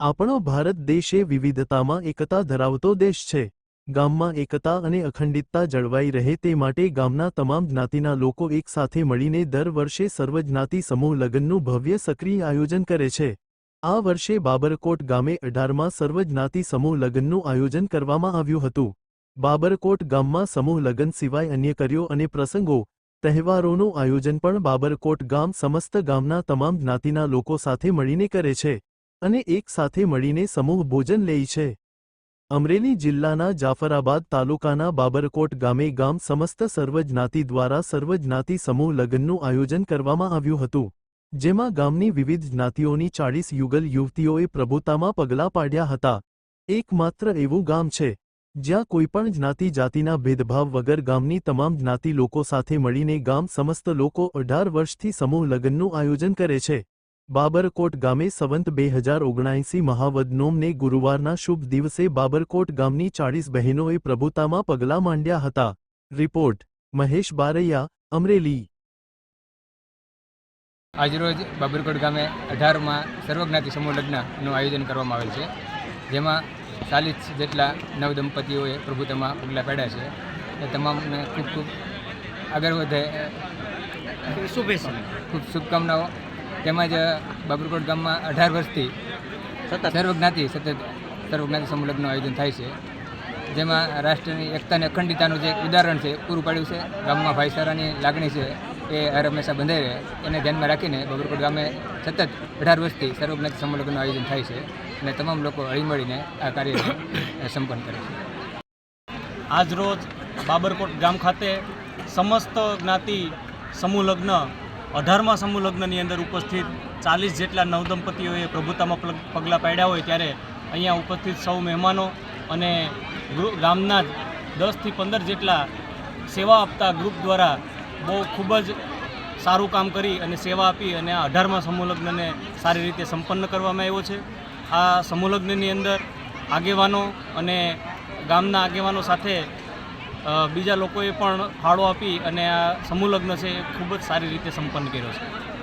આપણો ભારત દેશ એ વિવિધતામાં એકતા ધરાવતો દેશ છે. ગામમાં એકતા અને અખંડિતતા જળવાઈ રહે તે માટે ગામના તમામ જ્ઞાતિના લોકો એકસાથે મળીને દર વર્ષે સર્વજ્ઞાતિ સમૂહ લગ્નનું ભવ્ય સક્રિય આયોજન કરે છે. આ વર્ષે બાબરકોટ ગામે અઢારમાં સર્વજ્ઞાતિ સમૂહ લગ્નનું આયોજન કરવામાં આવ્યું હતું. બાબરકોટ ગામમાં સમૂહ લગ્ન સિવાય અન્ય કર્યો અને પ્રસંગો, તહેવારોનું આયોજન પણ બાબરકોટ ગામ સમસ્ત ગામના તમામ જ્ઞાતિના લોકો સાથે મળીને કરે છે. અને એક સાથે મળીને સમૂહ ભોજન લે છે. અમરેલી જિલ્લાના જાફરાબાદ તાલુકાના બાબરકોટ ગામે ગામ સમસ્ત સર્વજ્ઞાતિ દ્વારા સર્વજ્ઞાતિ સમૂહ લગ્નનું આયોજન કરવામાં આવ્યું હતું, જેમાં ગામની વિવિધ જ્ઞાતિઓની ચાળીસ યુગલ યુવતીઓએ પ્રભુતામાં પગલાં પાડ્યા હતા. એકમાત્ર એવું ગામ છે, જ્યાં કોઈપણ જ્ઞાતિ જાતિના ભેદભાવ વગર ગામની તમામ જ્ઞાતિ લોકો સાથે મળીને ગામ સમસ્ત લોકો અઢાર વર્ષથી સમૂહ લગ્નનું આયોજન કરે છે. બાબરકોટ ગામે સંવંત બે હજાર ઓગણાએંસી મહાવદનોમને ગુરુવારના શુભ દિવસે બાબરકોટ ગામની ચાળીસ બહેનોએ પ્રભુતામાં પગલાં માંડ્યા હતા. રિપોર્ટ મહેશ બારૈયા અમરેલી. આજરોજ બાબરકોટ ગામે અઢારમાં સર્વજ્ઞાતિ સમૂહ લગ્નનું આયોજન કરવામાં આવેલ છે જેમાં ચાલીસ જેટલા નવ દંપતીઓએ પ્રભુતામાં પગલાં પાડ્યા છે. એ તમામને ખૂબ ખૂબ આગળ વધે શુભેચ્છા ખૂબ શુભકામનાઓ તેમજ બાબરકોટ ગામમાં અઢાર વર્ષથી સતત? સર્વજ્ઞાતિ સતત સર્વજ્ઞાતિ સમૂહ લગ્નનું આયોજન થાય છે. જેમાં રાષ્ટ્રની એકતા અને અખંડિતાનું જે ઉદાહરણ છે પૂરું પાડ્યું છે. ગામમાં ભાઈચારાની લાગણી છે એ હર હંમેશા બંધાઈ રહે. એને ધ્યાનમાં રાખીને બાબરકોટ ગામે સતત અઢાર વર્ષથી સર્વજ્ઞાતિ સમૂહ લગ્નનું આયોજન થાય છે અને તમામ લોકો હળીમળીને આ કાર્ય સંપન્ન કરે છે. આજરોજ બાબરકોટ ગામ ખાતે સમસ્ત જ્ઞાતિ સમૂહ લગ્ન અઢારમા સમૂહ લગ્નની અંદર ઉપસ્થિત ચાલીસ જેટલા નવદંપતીઓએ પ્રભુતામાં પગ- પગલાં પાડ્યા હોય ત્યારે અહીંયા ઉપસ્થિત સૌ મહેમાનો અને ગામના જ દસથી પંદર જેટલા સેવા આપતા ગ્રુપ દ્વારા બહુ ખૂબ જ સારું કામ કરી અને સેવા આપી અને આ અઢારમા સમૂહ લગ્નને સારી રીતે સંપન્ન કરવામાં આવ્યો છે. આ સમૂહ લગ્નની અંદર આગેવાનો અને ગામના આગેવાનો સાથે બીજા લોકોએ પણ ફાળો આપી અને આ સમૂહ લગ્ન છે એ ખૂબ જ સારી રીતે સંપન્ન કર્યો છે.